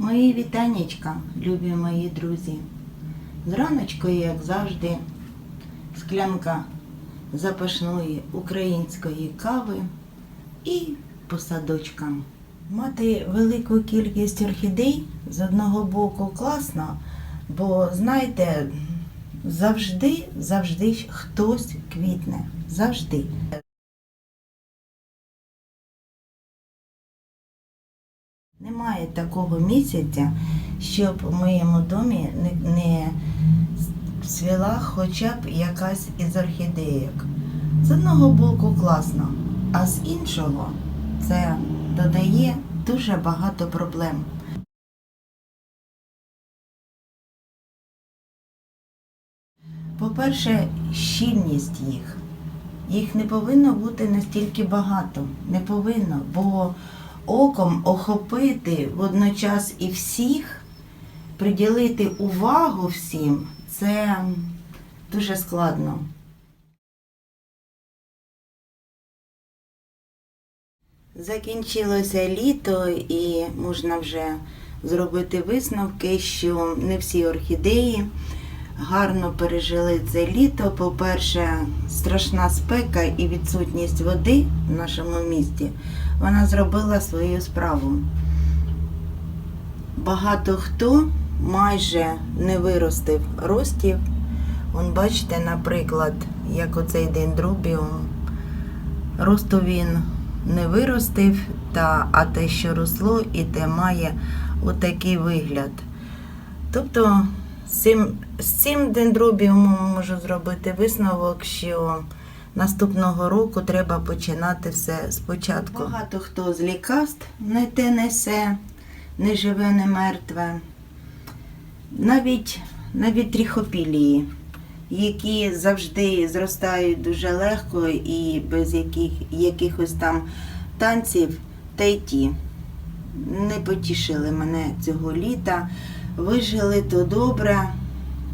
Мої вітаннячка, любі мої друзі. Зраночку, як завжди, склянка запашної української кави і по садочкам. Мати велику кількість орхідей з одного боку класно, бо знаєте, завжди, завжди хтось квітне. Завжди. Немає такого місяця, щоб в моєму домі не, свіла хоча б якась із орхідеїк. З одного боку класно, а з іншого це додає дуже багато проблем. По-перше, щільність їх. Їх не повинно бути настільки багато. Не повинно, бо оком охопити водночас і всіх, приділити увагу всім це дуже складно. Закінчилося літо і можна вже зробити висновки, що не всі орхідеї гарно пережили це літо. По-перше, страшна спека і відсутність води в нашому місті. Вона зробила свою справу. Багато хто майже не виростив ростів. Вон бачите, наприклад, як оцей дендробіум. Росту він не виростив, та, а те, що росло, і те має отакий вигляд. Тобто цим, з цим дендробіумом можу зробити висновок, що наступного року треба починати все спочатку. Багато хто з лікарств не те несе, не живе, не мертве. Навіть, навіть тріхопілії, які завжди зростають дуже легко і без яких, якихось там танців, та й ті не потішили мене цього літа. Вижили то добре.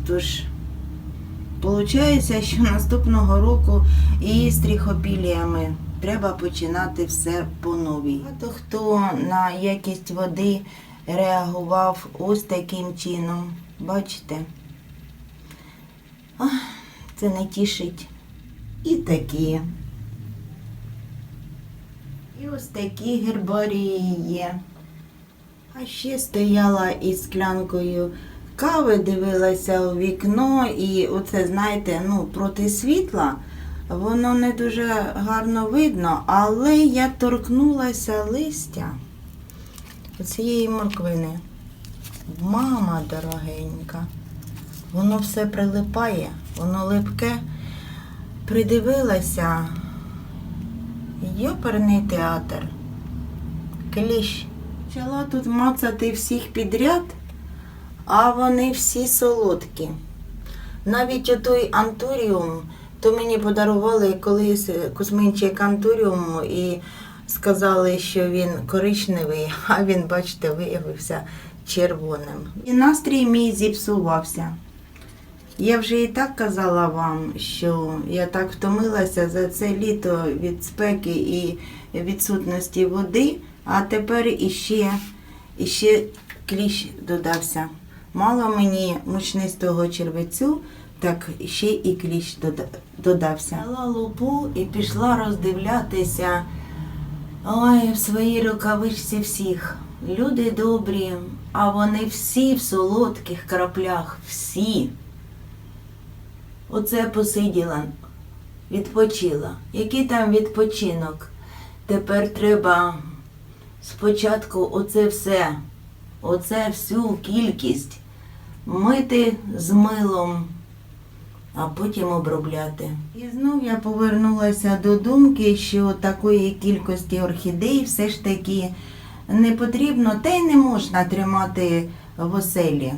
Тож, виходить, що наступного року і з тріхопіліями треба починати все по новій. Багато хто на якість води реагував ось таким чином. Бачите? Ах, це не тішить. І такі. І ось такі гербарії є. А ще стояла із склянкою кави, дивилася у вікно, і оце, знаєте, ну, проти світла воно не дуже гарно видно, але я торкнулася листя цієї морквини. Мама дорогенька, воно все прилипає, воно липке. Придивилася. Йоперний театр. Кліщ. Почала тут мацати всіх підряд, а вони всі солодкі. Навіть отой антуріум, то мені подарували колись косминчик антуріуму і сказали, що він коричневий, а він, бачите, виявився червоним. І настрій мій зіпсувався. Я вже і так казала вам, що я так втомилася за це літо від спеки і відсутності води, а тепер іще, іще кліщ додався. Мало мені мучнистого червецю, так ще і кліщ додався. Дала лупу і пішла роздивлятися ой, в своїй рукавичці всіх. Люди добрі, а вони всі в солодких краплях, всі. Оце посиділа, відпочила. Який там відпочинок? Тепер треба спочатку оце все, оце всю кількість мити з милом, а потім обробляти. І знов я повернулася до думки, що такої кількості орхідей все ж таки не потрібно, та й не можна тримати в оселі.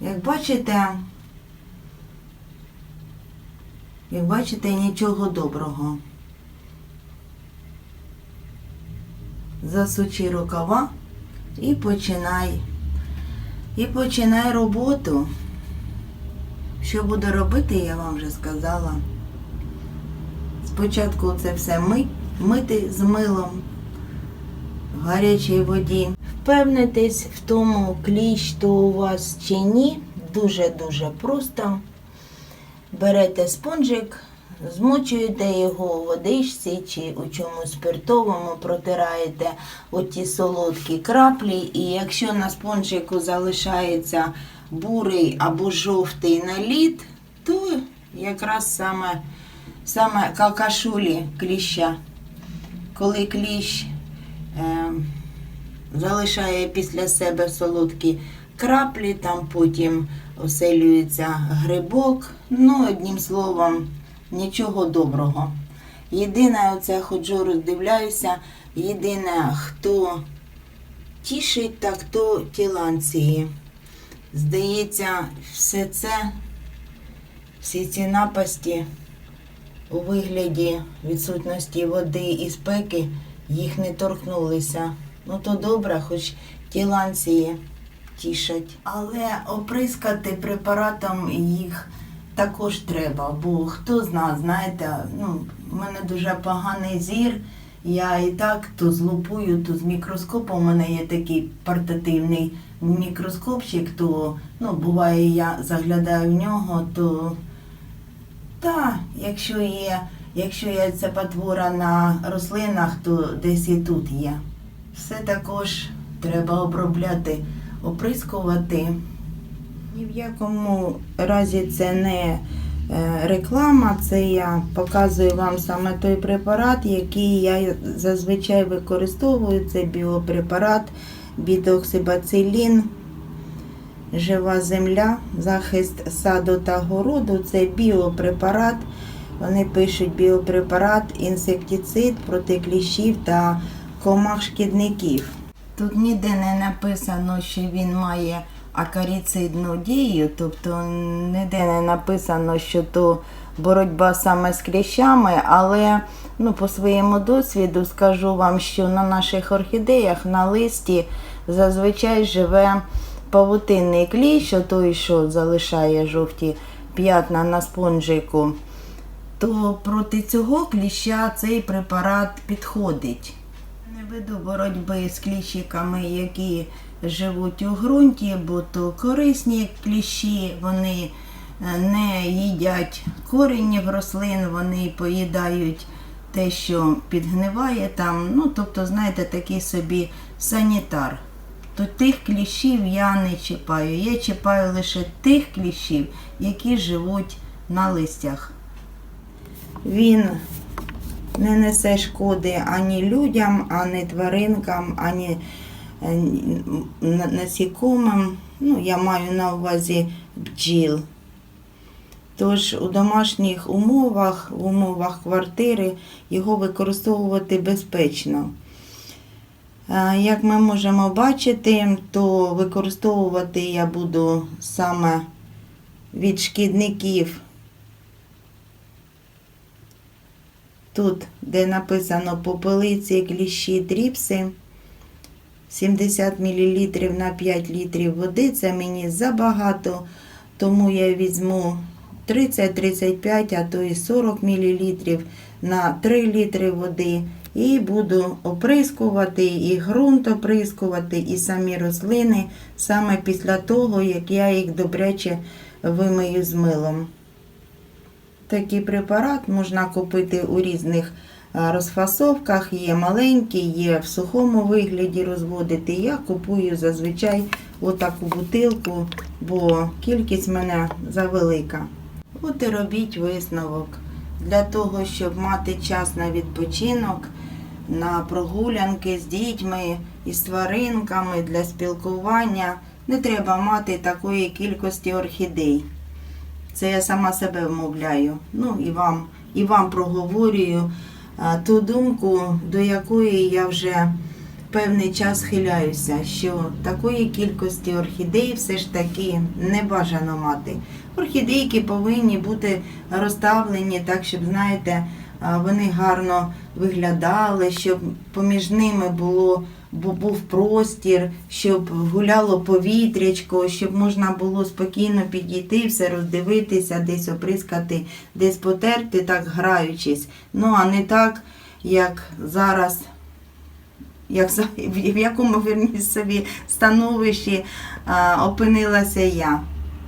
Як бачите, як бачите, нічого доброго. Засучи рукава і починай. І починай роботу. Що буду робити, я вам вже сказала. Спочатку це все ми, мити з милом в гарячій воді. впевнитись в тому, кліщ то у вас чи ні, дуже-дуже просто. Берете спонжик, змочуєте його у водичці чи у чомусь спиртовому, протираєте оті солодкі краплі, і якщо на спонжику залишається бурий або жовтий наліт, то якраз саме, саме какашулі кліща. Коли кліщ е, залишає після себе солодкі краплі, там потім оселюється грибок. Ну, одним словом, нічого доброго. Єдине, оце ходжу, роздивляюся, єдине, хто тішить, так то тіланції. Здається, все це, всі ці напасті у вигляді відсутності води і спеки їх не торкнулися. Ну то добре, хоч ті ланції тішать. Але оприскати препаратом їх також треба, бо хто зна, знаєте, ну, в мене дуже поганий зір. Я і так то з лупою, то з мікроскопом. У мене є такий портативний мікроскопчик, то ну, буває, я заглядаю в нього, то та, якщо є, якщо є ця потвора на рослинах, то десь і тут є. Все також треба обробляти, оприскувати. Ні в якому разі це не е, реклама, це я показую вам саме той препарат, який я зазвичай використовую. Це біопрепарат бідоксибацилін. Жива земля, захист саду та городу це біопрепарат. Вони пишуть біопрепарат, інсектицид проти кліщів та комах шкідників. Тут ніде не написано, що він має акаріцидну дію, тобто ніде не написано, що то боротьба саме з кліщами, але ну, по своєму досвіду скажу вам, що на наших орхідеях на листі зазвичай живе павутинний кліщ, той, що залишає жовті п'ятна на спонжику, то проти цього кліща цей препарат підходить. Не веду боротьби з кліщиками, які живуть у ґрунті, бо то корисні кліщі, вони е, не їдять коренів рослин, вони поїдають те, що підгниває там. Ну, тобто, знаєте, такий собі санітар то тих кліщів я не чіпаю. Я чіпаю лише тих кліщів, які живуть на листях. Він не несе шкоди ані людям, ані тваринкам, ані насікомим. Ну, я маю на увазі бджіл. Тож у домашніх умовах, в умовах квартири його використовувати безпечно. Е, Як ми можемо бачити, то використовувати я буду саме від шкідників. Тут, де написано попелиці, кліщі, дріпси, 70 мл на 5 літрів води, це мені забагато, тому я візьму 30-35, а то і 40 мл на 3 літри води. І буду оприскувати, і ґрунт оприскувати, і самі рослини саме після того, як я їх добряче вимию з милом. Такий препарат можна купити у різних розфасовках. Є маленькі, є в сухому вигляді розводити. Я купую зазвичай отаку бутилку, бо кількість мене завелика. От і робіть висновок. Для того, щоб мати час на відпочинок, на прогулянки з дітьми і з тваринками для спілкування, не треба мати такої кількості орхідей. Це я сама себе вмовляю. Ну і вам, і вам проговорюю ту думку, до якої я вже певний час хиляюся, що такої кількості орхідей все ж таки не бажано мати. Орхідейки повинні бути розставлені так, щоб, знаєте, вони гарно виглядали, щоб поміж ними було бу- був простір, щоб гуляло повітрячко, щоб можна було спокійно підійти, все роздивитися, десь оприскати, десь потерти, так граючись. Ну, а не так, як зараз як, в якому верні собі становищі а, опинилася я.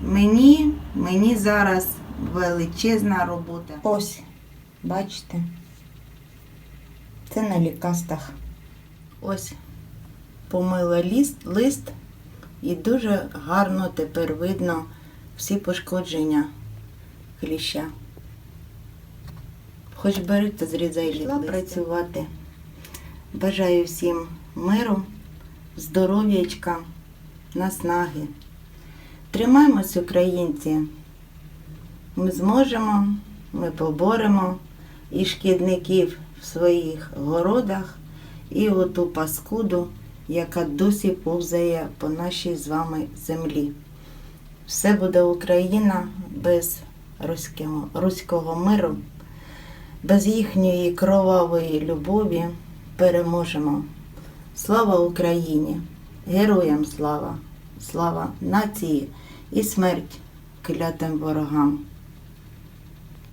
Мені, мені зараз величезна робота. Ось, бачите, це на лікастах. Ось помила лист, лист і дуже гарно тепер видно всі пошкодження кліща. Хоч бери, то зрізай літ працювати. Бажаю всім миру, здоров'ячка, наснаги. Тримаймось, українці. Ми зможемо, ми поборемо і шкідників в своїх городах, і оту паскуду, яка досі повзає по нашій з вами землі. Все буде Україна без руського, руського миру, без їхньої кровавої любові переможемо. Слава Україні! Героям слава! Слава нації і смерть клятим ворогам!